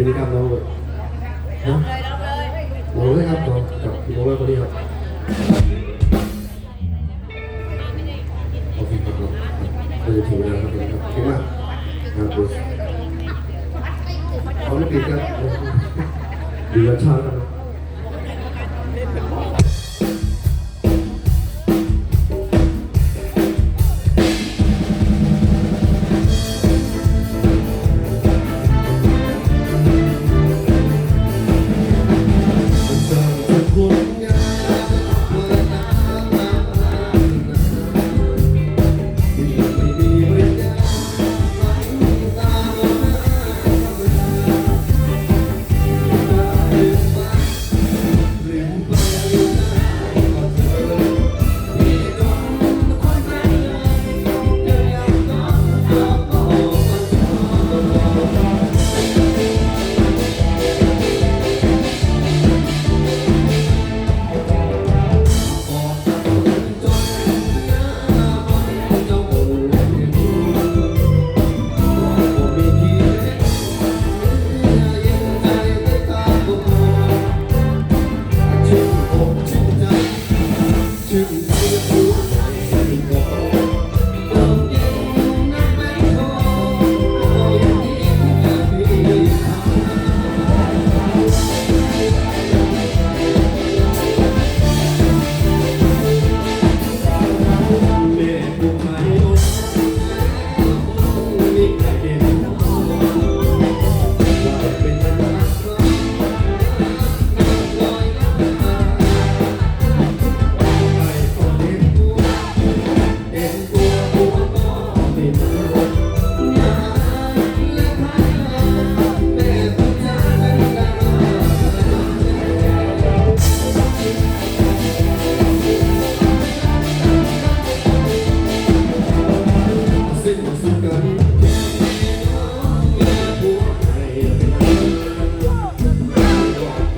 ลงนี้ครับน้องเลยนะโอ้ยครับน้องกับพี่โน้ตคนนี้ครับโอเคครับน้องเราจะถึงเวลาครับผมครับขอบคุณมากครับคุณเอาลูกปิดครับดีกว่าช้าครับ to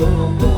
Oh,